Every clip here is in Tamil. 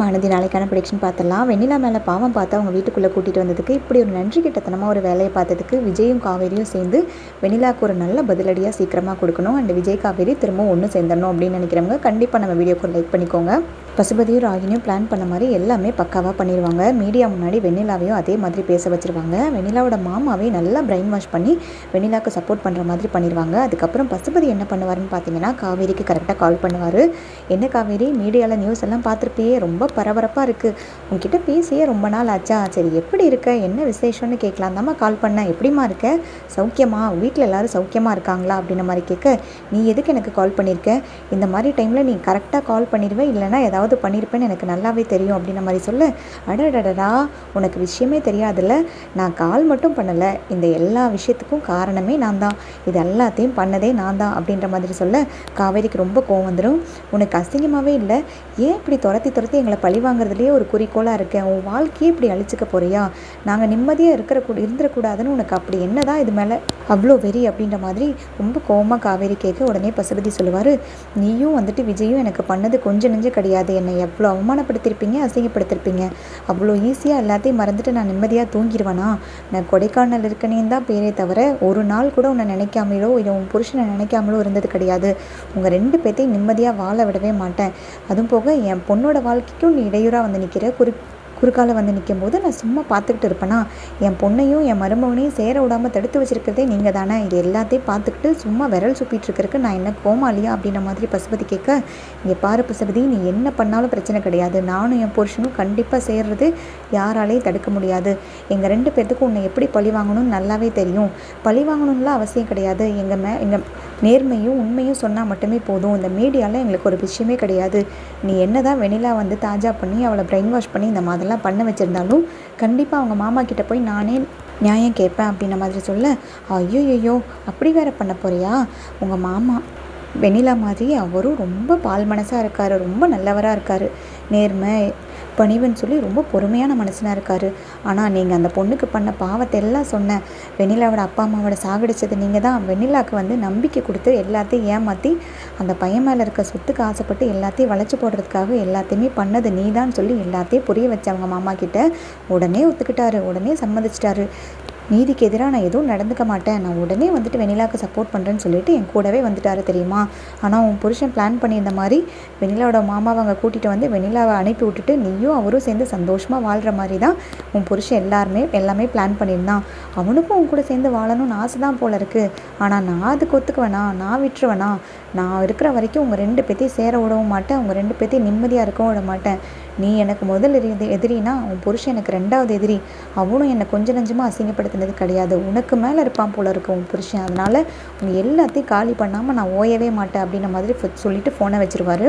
மானதி நாளைக்கான ப்ரிடிக்ஷன் பார்த்துடலாம். வெண்ணிலா மேலே பாவம் பார்த்து அவங்க வீட்டுக்குள்ளே கூட்டிகிட்டு வந்ததுக்கு இப்படி ஒரு நன்றி கிட்டத்தனமாக ஒரு வேலையை பார்த்ததுக்கு விஜயும் காவேரியும் சேர்ந்து வெண்ணிலாவுக்கு ஒரு நல்ல பதிலடியாக சீக்கிரமாக கொடுக்கணும். அண்ட் விஜய் காவேரி திரும்ப ஒன்று சேர்ந்துடணும் அப்படின்னு நினைக்கிறவங்க கண்டிப்பாக நம்ம வீடியோக்கு லைக் பண்ணிக்கோங்க. பசுபதியும் ராகினியும் பிளான் பண்ண மாதிரி எல்லாமே பக்காவாக பண்ணிடுவாங்க. மீடியா முன்னாடி வெண்ணிலாவையும் அதே மாதிரி பேச வச்சுருவாங்க. வெண்ணிலாவோட மாமாவே நல்லா பிரெயின் வாஷ் பண்ணி வெண்ணிலாவுக்கு சப்போர்ட் பண்ணுற மாதிரி பண்ணிடுவாங்க. அதுக்கப்புறம் பசுபதி என்ன பண்ணுவாருன்னு பார்த்தீங்கன்னா காவேரிக்கு கரெக்டாக கால் பண்ணுவார். என்ன காவேரி? மீடியாவில் நியூஸ் எல்லாம் பார்த்துருப்பியே ரொம்ப ரொம்ப பரபரப்பாக இருக்குது உங்ககிட்ட பேசியே ரொம்ப நாள் ஆச்சா? சரி எப்படி இருக்க? என்ன விசேஷம்னு கேட்கலாம் தாம்மா கால் பண்ணேன் எப்படிம்மா இருக்க? சௌக்கியமா? வீட்டில் எல்லாரும் சௌக்கியமாக இருக்காங்களா? அப்படின்ன மாதிரி கேட்க. நீ எதுக்கு எனக்கு கால் பண்ணியிருக்க இந்த மாதிரி டைமில் நீ கரெக்டாக கால் பண்ணிடுவேன் இல்லைனா ஏதாவது பண்ணியிருப்பேன்னு எனக்கு நல்லாவே தெரியும் அப்படின்ன மாதிரி சொல்ல. அடடடடா உனக்கு விஷயமே தெரியாதுல்ல? நான் கால் மட்டும் பண்ணலை. இந்த எல்லா விஷயத்துக்கும் காரணமே நான் தான். இது எல்லாத்தையும் பண்ணதே நான் தான் அப்படின்ற மாதிரி சொல்ல. காவேரிக்கு ரொம்ப கோவம் வந்துடும் உனக்கு அசிங்கமாகவே இல்லை? ஏன் இப்படி துரத்தி துரத்தி எங்களை பழி வாங்குறதுலேயே ஒரு குறிக்கோளாக இருக்கேன் உன் வாழ்க்கையே இப்படி அழிச்சிக்க போறியா? நாங்கள் நிம்மதியாக இருக்கிற கூட இருந்துடக்கூடாதுன்னு உனக்கு அப்படி என்னதான் இது மேலே அவ்வளோ வெறி அப்படின்ற மாதிரி ரொம்ப கோமாக காவேரி கேட்க உடனே பசுபதி சொல்லுவார் நீயும் வந்துட்டு விஜயும் எனக்கு பண்ணது கொஞ்சம் நெஞ்சம் கிடையாது. என்னை எவ்வளோ அவமானப்படுத்திருப்பீங்க அசிங்கப்படுத்திருப்பீங்க அவ்வளோ ஈஸியாக எல்லாத்தையும் மறந்துட்டு நான் நிம்மதியாக தூங்கிடுவேனா நான் கொடைக்கானல் இருக்கனேன்னு தான் பேரே தவிர ஒரு நாள் கூட உன்னை நினைக்காமலோ இல்லை உன் புருஷனை நினைக்காமலோ இருந்தது கிடையாது. உங்கள் ரெண்டு பேர்த்தையும் நிம்மதியாக வாழ விடவே மாட்டேன். அதுவும் போக என் பொண்ணோட வாழ்க்கைக்கும் நீ இடையூறாக வந்து நிற்கிற குறி குறுக்கால வந்து நிற்கும் போது நான் சும்மா பார்த்துக்கிட்டு இருப்பேனா? என் பொண்ணையும் என் மருமகனையும் சேர விடாமல் தடுத்து வச்சுருக்கிறதே நீங்கள் தானே? இது எல்லாத்தையும் பார்த்துக்கிட்டு சும்மா விரல் சுப்பிட்டு இருக்கிறதுக்கு நான் என்ன கோமாளியா அப்படின்ற மாதிரி பசுபதி கேட்க இங்கே பாரு பசுபதி நீ என்ன பண்ணாலும் பிரச்சனை கிடையாது. நானும் என் புருஷனும் கண்டிப்பாக சேர்றது யாராலையும் தடுக்க முடியாது. எங்கள் ரெண்டு பேர்த்துக்கும் உன்னை எப்படி பழி வாங்கணும்னு நல்லாவே தெரியும். பழி வாங்கணும்லாம் அவசியம் கிடையாது. எங்கள் மே எங்கள் நேர்மையும் உண்மையும் சொன்னால் மட்டுமே போதும். இந்த மீடியாவில் எங்களுக்கு ஒரு விஷயமே கிடையாது. நீ என்ன தான் வெனிலா வந்து தாஜா பண்ணி அவளை பிரெயின் வாஷ் பண்ணி இந்த மாதிரிலாம் பண்ண வச்சுருந்தாலும் கண்டிப்பாக அவங்க மாமா கிட்டே போய் நானே நியாயம் கேட்பேன் அப்படின்ன மாதிரி சொல்ல ஐயோ ஐயோ அப்படி வேற பண்ண போறியா? உங்கள் மாமா வெண்ணிலா மாதிரி அவரும் ரொம்ப பால் மனசாக இருக்கார் ரொம்ப நல்லவராக இருக்கார். நேர்மை பணிவுன்னு சொல்லி ரொம்ப பொறுமையான மனுஷனாக இருக்கார். ஆனால் நீங்கள் அந்த பொண்ணுக்கு பண்ண பாவத்தை எல்லாம் சொன்னேன் வெண்ணிலாவோட அப்பா அம்மாவோட சாகடிச்சது நீங்கள் தான் வெண்ணிலாவுக்கு வந்து நம்பிக்கை கொடுத்து எல்லாத்தையும் ஏமாற்றி அந்த பையன் மேலே இருக்க சொத்துக்கு ஆசைப்பட்டு எல்லாத்தையும் வளைச்சி போடுறதுக்காக எல்லாத்தையுமே பண்ணது நீ தான் சொல்லி எல்லாத்தையும் புரிய வச்சவங்க மாமா கிட்ட உடனே ஒத்துக்கிட்டாரு உடனே சம்மதிச்சிட்டாரு. நீதிக்கு எதிராக நான் எதுவும் நடந்துக்க மாட்டேன். நான் உடனே வந்துட்டு வெண்ணிலாவுக்கு சப்போர்ட் பண்ணுறேன்னு சொல்லிட்டு என் கூடவே வந்துட்டாரு தெரியுமா? ஆனால் உன் புருஷன் பிளான் பண்ணியிருந்த மாதிரி வெண்ணிலாவோட மாமாவை அங்கே கூட்டிகிட்டு வந்து வெண்ணிலாவை அனுப்பி விட்டுட்டு நீயும் அவரும் சேர்ந்து சந்தோஷமாக வாழ்கிற மாதிரி தான் உன் புருஷன் எல்லாருமே எல்லாமே பிளான் பண்ணியிருந்தான். அவனுக்கும் உன் கூட சேர்ந்து வாழணும்னு ஆசை தான் போல இருக்குது ஆனால் நான் அதுக்கு ஒத்துக்குவேனா? நான் விட்டுருவேனா? நான் இருக்கிற வரைக்கும் உங்கள் ரெண்டு பேர்த்தையும் சேர விடவும் மாட்டேன். உங்கள் ரெண்டு பேர்த்தையும் நிம்மதியாக இருக்கவும் விட மாட்டேன். நீ எனக்கு முதல் எதிரி எதிரினா உன் புருஷன் எனக்கு ரெண்டாவது எதிரி. அவனும் என்னை கொஞ்சம் நஞ்சமாக அசிங்கப்படுத்தினது கிடையாது. உனக்கு மேலே இருப்பான் போல இருக்கு உன் புருஷன். அதனால் உன் எல்லாத்தையும் காலி பண்ணாமல் நான் ஓயவே மாட்டேன் அப்படின்ற மாதிரி சொல்லிட்டு ஃபோனை வச்சிருவாரு.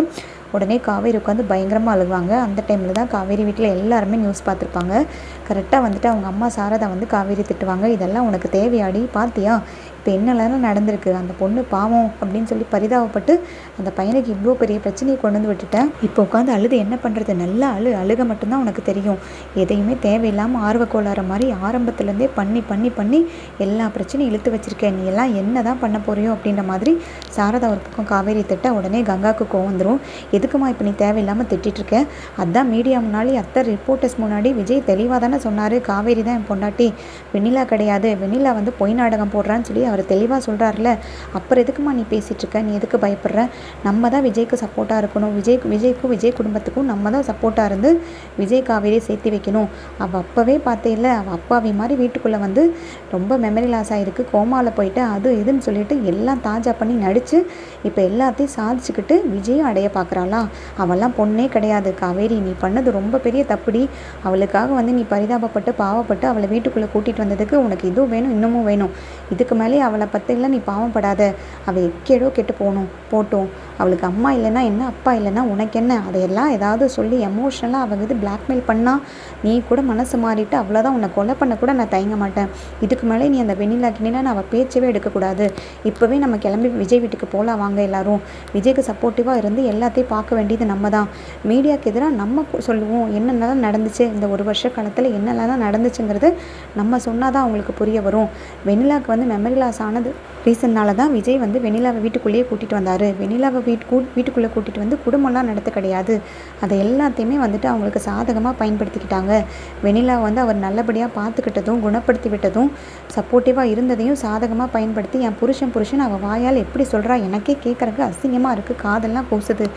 உடனே காவேரி உட்காந்து பயங்கரமாக அழுவாங்க. அந்த டைமில் தான் காவேரி வீட்டில் எல்லாருமே நியூஸ் பார்த்துருப்பாங்க. கரெக்டாக வந்துட்டு அவங்க அம்மா சாரதா வந்து காவேரி திட்டுவாங்க. இதெல்லாம் உனக்கு தேவையாடி? பார்த்தியா? இப்போ என்னெல்லாம் நடந்திருக்கு? அந்த பொண்ணு பாவம் அப்படின்னு சொல்லி பரிதாபப்பட்டு அந்த பையனுக்கு இவ்வளோ பெரிய பிரச்சனையை கொண்டு வந்து விட்டுட்டேன். இப்போ உட்காந்து அழுது என்ன பண்ணுறது நல்லா அழு அழுக மட்டும்தான் உனக்கு தெரியும். எதையுமே தேவையில்லாமல் ஆர்வ கோளாறு மாதிரி ஆரம்பத்துலேருந்தே பண்ணி பண்ணி பண்ணி எல்லா பிரச்சனையும் இழுத்து வச்சிருக்க நீ எல்லாம் என்ன தான் பண்ண போறியோ அப்படின்ற மாதிரி சாரதா ஒரு பக்கம் காவேரி திட்ட உடனே கங்காவுக்கு கோவம் வந்துடும் எதுக்குமா இப்போ நீ தேவையில்லாமல் திட்டிருக்க அதான் மீடியா முன்னாடி அத்தை ரிப்போர்ட்டர்ஸ் முன்னாடி விஜய் தெளிவாக தானே சொன்னார். காவேரி தான் என் பொண்டாட்டி. வெண்ணிலா கிடையாது. வெண்ணிலா வந்து பொய் நாடகம் போடுறான்னு சொல்லி அவர் தெளிவாக சொல்கிறார்ல அப்புறம் எதுக்குமா நீ பேசிகிட்ருக்க நீ எதுக்கு பயப்படுற? நம்ம தான் விஜய்க்கு சப்போர்ட்டாக இருக்கணும். விஜய் விஜய்க்கும் விஜய் குடும்பத்துக்கும் நம்ம தான் சப்போர்ட்டாக இருந்து விஜய் காவேரியை சேர்த்து வைக்கணும். அவள் அப்போவே பார்த்தே இல்லை அவள் அப்பாவி மாதிரி வீட்டுக்குள்ளே வந்து ரொம்ப மெமரி லாஸ் ஆகிருக்கு கோமாவில் போயிட்டு அது இதுன்னு சொல்லிட்டு எல்லாம் தாஜா பண்ணி நடித்து இப்போ எல்லாத்தையும் சாதிச்சுக்கிட்டு விஜயும் அடைய பார்க்குறாளா அவள்லாம் பொண்ணே கிடையாது. காவேரி நீ பண்ணது ரொம்ப பெரிய தப்புடி. அவளுக்காக வந்து நீ பரிதாபப்பட்டு பாவப்பட்டு அவளை வீட்டுக்குள்ளே கூட்டிகிட்டு வந்ததுக்கு உனக்கு இதுவும் வேணும் இன்னமும் வேணும். இதுக்கு மேலே அவளை பற்றிலாம் நீ பாவப்படாத. அவள் எக்கேடோ கெட்டு போகணும் போட்டோம். அவளுக்கு அம்மா இல்லைன்னா என்ன அப்பா இல்லைன்னா உனக்கு என்ன? அதையெல்லாம் ஏதாவது சொல்லி எமோஷ்னலாக அவங்க இது பிளாக்மெயில் பண்ணால் நீ கூட மனசு மாறிட்டு அவ்வளோதான் உன்னை கொலை பண்ண கூட நான் தயங்க மாட்டேன். இதுக்கு மேலே நீ அந்த வெண்ணிலா கிணிலாம் அவள் பேச்சவே எடுக்கக்கூடாது. இப்போவே நம்ம கிளம்பி விஜய் வீட்டுக்கு போகலாம் வாங்க எல்லாரும். விஜய்க்கு சப்போர்ட்டிவாக இருந்து எல்லாத்தையும் பார்க்க வேண்டியது நம்ம தான் மீடியாவுக்கு எதிராக நம்ம சொல்லுவோம் என்னென்னலாம் நடந்துச்சு இந்த ஒரு வருஷ காலத்தில் என்னென்னலாம் நடந்துச்சுங்கிறது நம்ம சொன்னால் தான் அவங்களுக்கு புரிய வரும். வெண்ணிலாவுக்கு வந்து மெமரி லாஸ் ஆனது ரீசன்னால தான் விஜய் வந்து வெண்ணிலாவை வீட்டுக்குள்ளேயே கூட்டிகிட்டு வந்தார். வெண்ணிலாவை வீட்டு கூ வீட்டுக்குள்ளே கூட்டிகிட்டு வந்து குடும்பம்லாம் நடத்த கிடையாது. அதை எல்லாத்தையுமே வந்துட்டு அவங்களுக்கு சாதகமாக பயன்படுத்திக்கிட்டாங்க. வெண்ணிலாவை வந்து அவர் நல்லபடியாக பார்த்துக்கிட்டதும் குணப்படுத்தி விட்டதும் சப்போர்ட்டிவாக இருந்ததையும் சாதகமாக பயன்படுத்தி என் புருஷன் புருஷன் அவள் வாயால் எப்படி சொல்கிறா எனக்கே கேட்குறக்கு அசிங்கமாக இருக்குது காதெல்லாம் கூசுது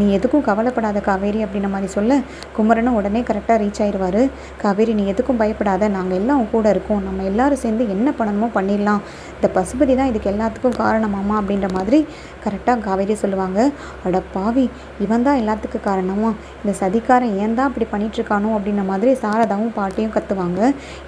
நீ எதுக்கும் கவலைப்படாத காவேரி அப்படின்ன மாதிரி சொல்ல. குமரனும் உடனே கரெக்டாக ரீச் ஆயிடுவார் காவேரி நீ எதுக்கும் பயப்படாத. நாங்கள் எல்லாம் கூட இருக்கோம். நம்ம எல்லாரும் சேர்ந்து என்ன பண்ணணுமோ பண்ணிடலாம். இந்த பசுபதி தான் இதுக்கு எல்லாத்துக்கும் காரணமாமா அப்படின்ற மாதிரி கரெக்டாக காவேரி சொல்லுவாங்க. அட பாவி இவன் தான் எல்லாத்துக்கும் காரணமா. இந்த சதிக்காரன் ஏன் தான் அப்படி பண்ணிகிட்ருக்கானோ அப்படின்ற மாதிரி சாரதாவும் பாட்டியும் கத்துவாங்க.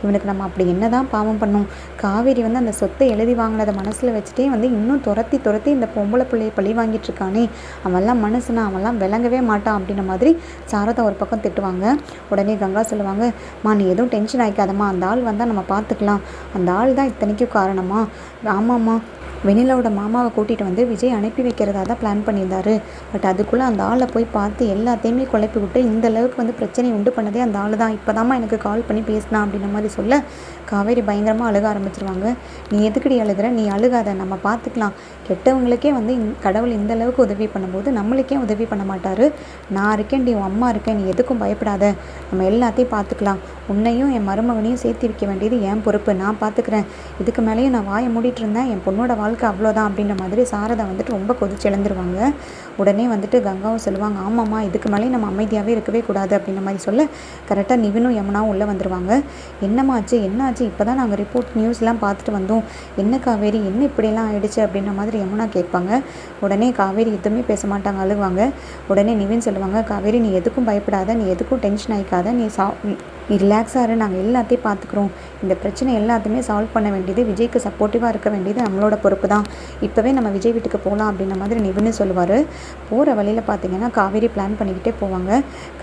இவனுக்கு நம்ம அப்படி என்ன தான் பாவம் பண்ணும். காவேரி வந்து அந்த சொத்தை எழுதி வாங்கினதை மனசில் வச்சுட்டே வந்து இன்னும் துரத்தி துரத்தி இந்த பொம்பளை பிள்ளையை பழி வாங்கிட்டு இருக்கானே. அவன்லாம் மனசுனா அவன்லாம் விளங்கவே மாட்டான் அப்படின்ற மாதிரி சாரதா ஒரு பக்கம் திட்டுவாங்க. உடனே கங்கா சொல்லுவாங்க மா நீ எதுவும் டென்ஷன் ஆகிக்காதம்மா அந்த ஆள் வந்தால் நம்ம பார்த்துக்கலாம். அந்த ஆள் தான் இத்தனைக்கும் காரணமா? ஆமாம்மா வெண்ணிலாவோட மாமாவை கூட்டிகிட்டு வந்து விஜய் அனுப்பி வைக்கிறதா தான் பிளான் பண்ணியிருந்தாரு. பட் அதுக்குள்ளே அந்த ஆளை போய் பார்த்து எல்லாத்தையுமே குழப்பி விட்டு இந்த அளவுக்கு வந்து பிரச்சனை உண்டு பண்ணதே அந்த ஆள் தான். இப்போ எனக்கு கால் பண்ணி பேசினா அப்படின்ற மாதிரி சொல்ல காவேரி பயங்கரமாக அழுக ஆரம்பிச்சிருவாங்க. நீ எதுக்கடி அழுகிற? நீ அழுகாத. நம்ம பார்த்துக்கலாம். கெட்டவங்களுக்கே வந்து இந் கடவுள் இந்த அளவுக்கு உதவி பண்ணும்போது நம்மளுக்கே உதவி பண்ண மாட்டார். நான் இருக்கேன் நீ உன் அம்மா இருக்கேன். நீ எதுக்கும் பயப்படாத. நம்ம எல்லாத்தையும் பார்த்துக்கலாம். உன்னையும் என் மருமகனையும் சேர்த்து வைக்க வேண்டியது என் பொறுப்பு. நான் பார்த்துக்கிறேன் இதுக்கு மேலேயும் நான் வாயை மூடிட்டு இருந்தேன் என் பொண்ணோட வாழ்க்கை அவ்வளோதான் அப்படின்ற மாதிரி சாரதா வந்துட்டு ரொம்ப கொதிச்சு எழுந்துருவாங்க. உடனே வந்துட்டு கங்காவும் சொல்லுவாங்க ஆமாம்மா இதுக்கு மேலேயும் நம்ம அமைதியாகவே இருக்கவே கூடாது அப்படின்ற மாதிரி சொல்ல கரெக்டாக நிவினும் யமுனாவும் உள்ளே வந்துடுவாங்க என்னம்மா ஆச்சு? என்ன ஆச்சு? இப்போ தான் நாங்கள் ரிப்போர்ட் நியூஸ்லாம் பார்த்துட்டு வந்தோம். என்ன காவேரி? என்ன இப்படியெல்லாம் ஆயிடுச்சு? அப்படின்ற மாதிரி யமுனா கேட்பாங்க. உடனே காவேரி எதுவுமே பேச மாட்டாங்க அழுவாங்க உடனே நிவின் சொல்லுவாங்க காவேரி நீ எதுக்கும் பயப்படாத. நீ எதுக்கும் டென்ஷன் ஆகிக்காத நீ சா நீ ரிலாக்ஸாக இரு. நாங்கள் எல்லாத்தையும் பார்த்துக்குறோம் இந்த பிரச்சனை எல்லாத்தையுமே சால்வ் பண்ண வேண்டியது விஜய்க்கு சப்போர்ட்டிவாக இருக்க வேண்டியது நம்மளோட பொறுப்பு தான். இப்போவே நம்ம விஜய் வீட்டுக்கு போகலாம் அப்படின்ற மாதிரி நிபுணர் சொல்லுவார். போகிற வழியில் பார்த்தீங்கன்னா காவேரி பிளான் பண்ணிக்கிட்டே போவாங்க.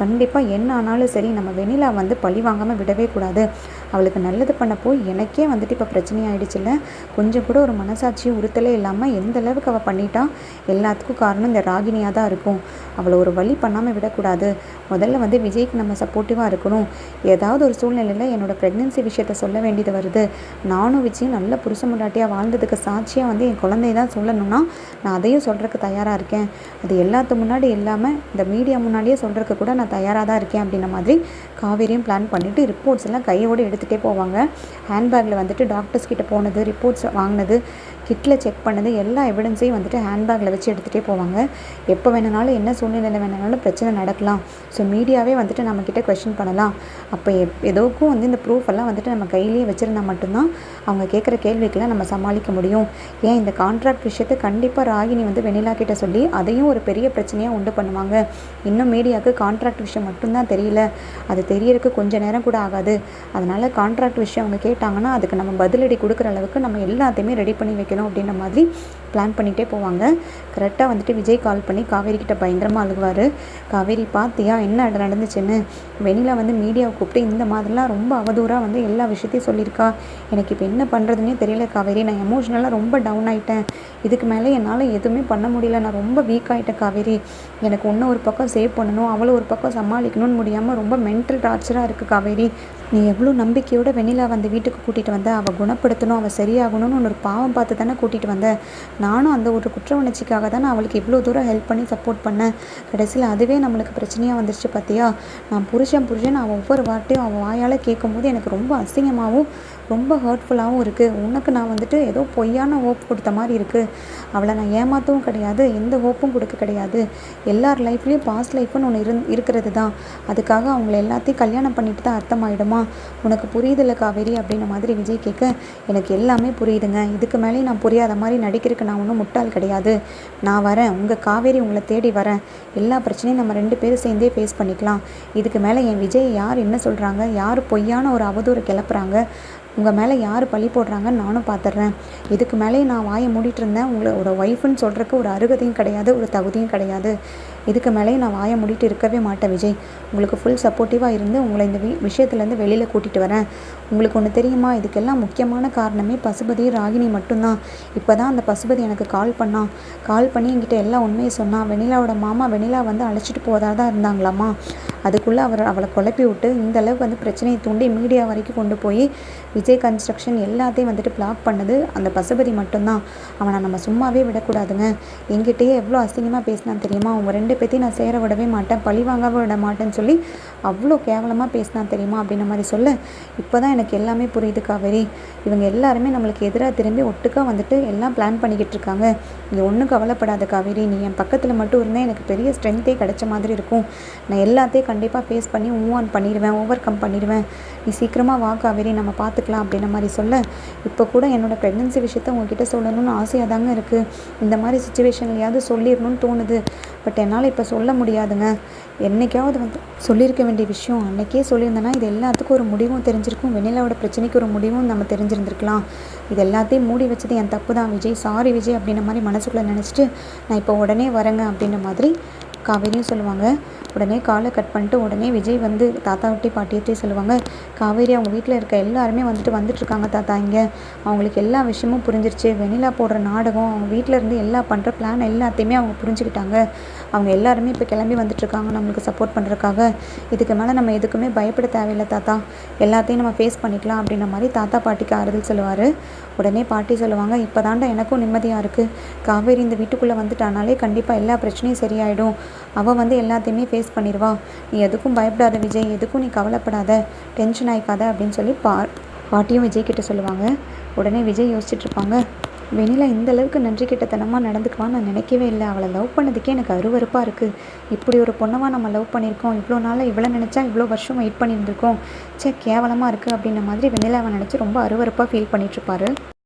கண்டிப்பாக என்ன ஆனாலும் சரி நம்ம வெண்ணிலா வந்து பழி வாங்காமல் விடவே கூடாது. அவளுக்கு நல்லது பண்ணப்போ எனக்கே வந்துட்டு இப்போ பிரச்சனை ஆகிடுச்சுல கொஞ்சம் கூட ஒரு மனசாட்சியும் உறுத்தலே இல்லாமல் எந்த அளவுக்கு அவள் பண்ணிட்டா எல்லாத்துக்கும் காரணம் இந்த ராகினியாக தான் இருக்கும். அவளை ஒரு வழி பண்ணாமல் விடக்கூடாது. முதல்ல வந்து விஜய்க்கு நம்ம சப்போர்ட்டிவாக இருக்கணும். ஏதாவது ஒரு சூழ்நிலையில் என்னோடய ப்ரெக்னென்சி விஷயத்த சொல்ல வேண்டியது வருது. நானும் விஜயும் நல்ல புருஷ முன்னாட்டியாக வாழ்ந்ததுக்கு சாட்சியாக வந்து என் குழந்தை தான் சொல்லணும்னா நான் அதையும் சொல்கிறதுக்கு தயாராக இருக்கேன். அது எல்லாத்து முன்னாடி இல்லாமல் இந்த மீடியா முன்னாடியே சொல்கிறதுக்கு கூட நான் தயாராக தான் இருக்கேன் அப்படின்ற மாதிரி காவேரியும் பிளான் பண்ணிவிட்டு ரிப்போர்ட்ஸ் எல்லாம் கையோடு கொடுத்துட்டே போவாங்க. ஹேண்ட்பேக்கில் வந்துட்டு டாக்டர்ஸ் கிட்ட போனது ரிப்போர்ட்ஸ் வாங்கினது கிட்டில் செக் பண்ணது எல்லா எவிடன்ஸையும் வந்துட்டு ஹேண்ட்பேக்கில் வச்சு எடுத்துகிட்டே போவாங்க. எப்போ வேணுனாலும் என்ன சூழ்நிலையில் வேணுனாலும் பிரச்சனை நடக்கலாம். ஸோ மீடியாவே வந்துட்டு நம்மக்கிட்ட கொஷின் பண்ணலாம். அப்போ எப் எதோக்கும் வந்து இந்த ப்ரூஃப் எல்லாம் வந்துட்டு நம்ம கையிலேயே வச்சுருந்தா மட்டும்தான் அவங்க கேட்குற கேள்விக்கெல்லாம் நம்ம சமாளிக்க முடியும். ஏன் இந்த கான்ட்ராக்ட் விஷயத்தை கண்டிப்பாக ராகினி வந்து வெண்ணிலா கிட்ட சொல்லி அதையும் ஒரு பெரிய பிரச்சனையாக உண்டு பண்ணுவாங்க. இன்னும் மீடியாவுக்கு கான்ட்ராக்ட் விஷயம் மட்டும்தான் தெரியல. அது தெரியறதுக்கு கொஞ்சம் நேரம் கூட ஆகாது. அதனால் கான்ட்ராக்ட் விஷயம் அவங்க கேட்டாங்கன்னா அதுக்கு நம்ம பதிலடி கொடுக்குற அளவுக்கு நம்ம எல்லாத்தையுமே ரெடி பண்ணி வைக்கணும். அப்படின்ற மாதிரி பிளான் பண்ணிகிட்டே போவாங்க. கரெக்டாக வந்துட்டு விஜய் கால் பண்ணி காவேரி கிட்ட பயங்கரமாக அழுகுவார். காவேரி பார்த்தியா என்ன நடந்துச்சுன்னு? வெண்ணிலா வந்து மீடியாவை கூப்பிட்டு இந்த மாதிரிலாம் ரொம்ப அவதூறாக வந்து எல்லா விஷயத்தையும் சொல்லியிருக்கா. எனக்கு இப்போ என்ன பண்ணுறதுனே தெரியல காவேரி. நான் எமோஷ்னலாக ரொம்ப டவுன் ஆகிட்டேன் இதுக்கு மேலே என்னால் எதுவுமே பண்ண முடியல. நான் ரொம்ப வீக் ஆகிட்டேன் காவேரி. எனக்கு ஒன்று ஒரு பக்கம் சேவ் பண்ணணும் அவ்வளோ ஒரு பக்கம் சமாளிக்கணும்னு முடியாமல் ரொம்ப மென்டல் டார்ச்சராக இருக்குது காவேரி. நீ எவ்வளோ நம்பிக்கையோட வெண்ணிலா வந்து வீட்டுக்கு கூட்டிகிட்டு வந்த? அவள் குணப்படுத்தணும் அவள் சரியாகணும்னு ஒரு பாவம் பார்த்து தானே கூட்டிகிட்டு வந்த? நானும் அந்த ஒரு குற்ற உணர்ச்சிக்காக தான் நான் அவளுக்கு இவ்வளோ தூரம் ஹெல்ப் பண்ணி சப்போர்ட் பண்ணேன். கடைசியில் அதுவே நம்மளுக்கு பிரச்சனையாக வந்துருச்சு பார்த்தியா நான் புருஷன் புருஷன் அவள் ஒவ்வொரு வார்த்தையும் அவள் வாயால் கேட்கும்போது எனக்கு ரொம்ப அசிங்கமாகவும் ரொம்ப ஹர்ட்ஃபுல்லாகவும் இருக்குது உனக்கு நான் வந்துட்டு ஏதோ பொய்யான ஹோப் கொடுத்த மாதிரி இருக்குது அவளை நான் ஏமாற்றவும் கிடையாது. எந்த ஹோப்பும் கொடுக்க கிடையாது. எல்லார் லைஃப்லேயும் பாஸ்ட் லைஃப்னு ஒன்று இருந் இருக்கிறது தான் அதுக்காக அவங்கள எல்லாத்தையும் கல்யாணம் பண்ணிட்டு தான் அர்த்தமாயிடுமா? உனக்கு புரியுதில்ல காவேரி அப்படின்ன மாதிரி விஜய் கேட்க எனக்கு எல்லாமே புரியுதுங்க. இதுக்கு மேலே நான் புரியாத மாதிரி நடிக்கிறதுக்கு நான் ஒன்றும் முட்டாள் கிடையாது. நான் வரேன். உங்கள் காவேரி உங்களை தேடி வரேன். எல்லா பிரச்சனையும் நம்ம ரெண்டு பேரும் சேர்ந்தே ஃபேஸ் பண்ணிக்கலாம். இதுக்கு மேலே என் விஜய் யார் என்ன சொல்கிறாங்க யார் பொய்யான ஒரு அவதூறு கிளப்புறாங்க? உங்கள் மேலே யார் பழி போடுறாங்கன்னு நானும் பார்த்துட்றேன் இதுக்கு மேலே நான் வாயை மூடிட்டு இருந்தேன். உங்களோட ஒய்ஃப்னு சொல்கிறக்கு ஒரு அருகதையும் கிடையாது ஒரு தகுதியும் கிடையாது. இதுக்கு மேலேயும் நான் வாயை மூடிட்டு இருக்கவே மாட்டேன் விஜய். உங்களுக்கு ஃபுல் சப்போர்ட்டிவாக இருந்து உங்களை இந்த வி விஷயத்துலேருந்து வெளியில் கூட்டிகிட்டு வரேன். உங்களுக்கு ஒன்று தெரியுமா? இதுக்கெல்லாம் முக்கியமான காரணமே பசுபதி ராகினி மட்டும்தான். இப்போ தான் அந்த பசுபதி எனக்கு கால் பண்ணான் கால் பண்ணி என்கிட்ட எல்லா உண்மையை சொன்னான் வெண்ணிலாவோட மாமா வெண்ணிலா வந்து அழைச்சிட்டு போதாக தான் இருந்தாங்களாமா? அதுக்குள்ளே அவர் அவளை குழப்பி விட்டு இந்த அளவுக்கு வந்து பிரச்சனையை தூண்டி மீடியா வரைக்கும் கொண்டு போய் விஜய் கன்ஸ்ட்ரக்ஷன் எல்லாத்தையும் வந்துட்டு பிளாக் பண்ணது அந்த பசுபதி மட்டும்தான். அவனை நம்ம சும்மாவே விடக்கூடாதுங்க. என்கிட்டயே எவ்வளோ அசிங்கமாக பேசினான் தெரியுமா? அவங்க ரெண்டு பேர்த்தையும் நான் சேர விடவே மாட்டேன். பழி வாங்க விட மாட்டேன்னு சொல்லி அவ்வளோ கேவலமாக பேசினான் தெரியுமா? அப்படின்ன மாதிரி சொல்ல. இப்போ தான் எனக்கு எல்லாமே புரியுது காவேரி. இவங்க எல்லாருமே நம்மளுக்கு எதிராக திரும்பி ஒட்டுக்கா வந்துட்டு எல்லாம் பிளான் பண்ணிக்கிட்டு இருக்காங்க. நீ ஒன்றும் கவலைப்படாத காவேரி. நீ என் பக்கத்தில் மட்டும் இருந்தால் எனக்கு பெரிய ஸ்ட்ரென்த்தே கிடைச்ச மாதிரி இருக்கும். நான் எல்லாத்தையும் கண்டிப்பாக ஃபேஸ் பண்ணி மூவ் ஆன் பண்ணிடுவேன் ஓவர் கம் பண்ணிடுவேன். நீ சீக்கிரமாக வா காவேரி. நம்ம பார்த்துக்கலாம். அப்படின்ன மாதிரி சொல்ல இப்போ கூட என்னோடய ப்ரெக்னென்சி விஷயத்த உங்ககிட்ட சொல்லணும்னு ஆசையாக தாங்க இருக்குது இந்த மாதிரி சுச்சுவேஷன்லையாவது சொல்லிடணும்னு தோணுது. பட் என்னால் இப்போ சொல்ல முடியாதுங்க. என்னைக்காவது வந்து சொல்லியிருக்க வேண்டிய விஷயம் அன்றைக்கே சொல்லியிருந்தேன்னா இது எல்லாத்துக்கும் ஒரு முடிவும் தெரிஞ்சிருக்கும். வெண்ணிலாவோட பிரச்சனைக்கு ஒரு முடிவும் நம்ம தெரிஞ்சிருந்திருக்கலாம். இது எல்லாத்தையும் மூடி வச்சது என் தப்பு தான். விஜய் சாரி விஜய் அப்படின்ற மாதிரி மனசுக்குள்ளே நினச்சிட்டு நான் இப்போ உடனே வரேங்க அப்படின்ற மாதிரி காவேரியும் சொல்லுவாங்க. உடனே காலை கட் பண்ணிட்டு உடனே விஜய் வந்து தாத்தாவட்டி பாட்டியிட்டே சொல்லுவாங்க. காவேரி அவங்க வீட்டில் இருக்க எல்லாருமே வந்துட்டு வந்துட்டுருக்காங்க தாத்தா இங்கே. அவங்களுக்கு எல்லா விஷயமும் புரிஞ்சிருச்சு. வெண்ணிலா போடுற நாடகம் அவங்க வீட்டில் இருந்து எல்லா பண்ணுற பிளான் எல்லாத்தையுமே அவங்க புரிஞ்சுக்கிட்டாங்க. அவங்க எல்லாருமே இப்போ கிளம்பி வந்துட்டுருக்காங்க நம்மளுக்கு சப்போர்ட் பண்ணுறதுக்காக இதுக்கு மேலே நம்ம எதுக்குமே பயப்பட தேவையில்லை தாத்தா. எல்லாத்தையும் நம்ம ஃபேஸ் பண்ணிக்கலாம் அப்படின்ற மாதிரி தாத்தா பாட்டிக்கு ஆறுதல் சொல்லுவார். உடனே பாட்டி சொல்லுவாங்க இப்போ தாண்டா எனக்கும் நிம்மதியாக இருக்குது காவேரி இந்த வீட்டுக்குள்ளே வந்துட்டானாலே கண்டிப்பாக எல்லா பிரச்சனையும் சரியாயிடும். அவள் வந்து எல்லாத்தையுமே ஃபேஸ் பண்ணிடுவா. நீ எதுக்கும் பயப்படாத விஜய் எதுக்கும் நீ கவலைப்படாத டென்ஷன் ஆயிக்காத அப்படின்னு சொல்லி பா பாட்டியும் விஜய் கிட்ட சொல்லுவாங்க. உடனே விஜய் யோசிச்சுட்டு இருப்பாங்க. வெண்ணிலா இந்த அளவுக்கு நன்றி கிட்டத்தனமாக நடந்துக்குவான்னு நான் நினைக்கவே இல்லை. அவளை லவ் பண்ணதுக்கே எனக்கு அருவருப்பாக இருக்குது இப்படி ஒரு பொண்ணவா நம்ம லவ் பண்ணியிருக்கோம். இவ்வளோ நாளாக இவ்வளோ நினச்சா இவ்வளோ வருஷம் வெயிட் பண்ணியிருந்திருக்கோம். சே கேவலமாக இருக்குது அப்படின்ன மாதிரி வெண்ணிலாவை நினச்சி ரொம்ப அருவருப்பாக ஃபீல் பண்ணிகிட்ருப்பாரு